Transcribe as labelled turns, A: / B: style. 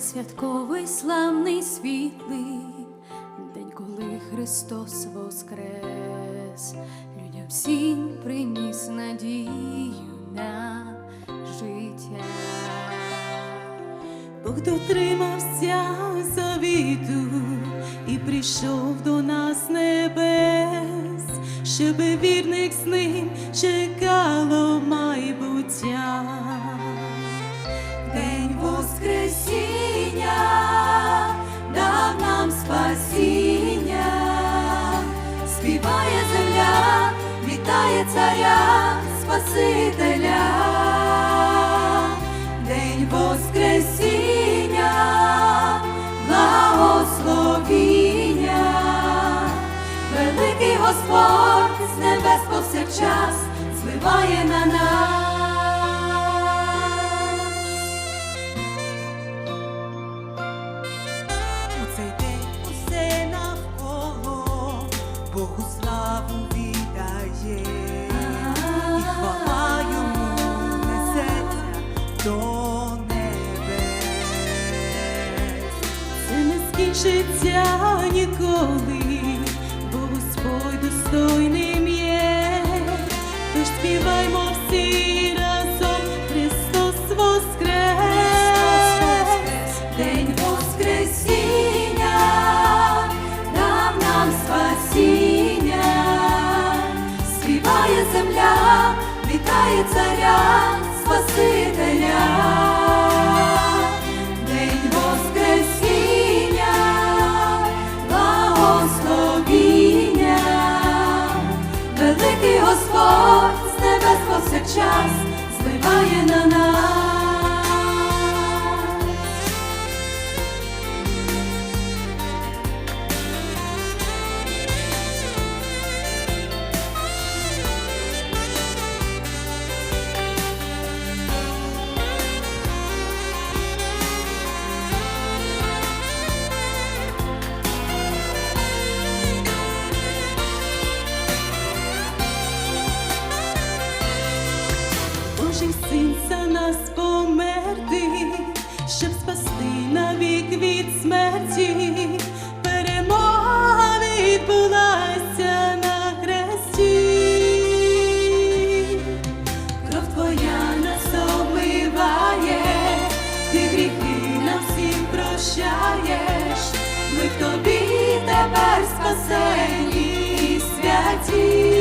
A: святковий славний світлий день, коли Христос воскрес, людям всім приніс надію на життя.
B: Бог дотримався завіту і прийшов до нас небес, щоб вірних з ним чекало майбуття.
A: День Воскресіння співає земля, вітає царя, Спасителя, День Воскресіння, благословіння, великий Господь з небес повсякчас зливає на нас.
B: Богу славу і хвала йому до небес. Ніколи,
A: царя,
B: Божий син за нас померти, щоб спасти навік від смерті, перемога відбулася на хресті,
A: кров твоя нас обмиває, ти гріхи нам всі прощаєш, ми в тобі тепер спасені святі.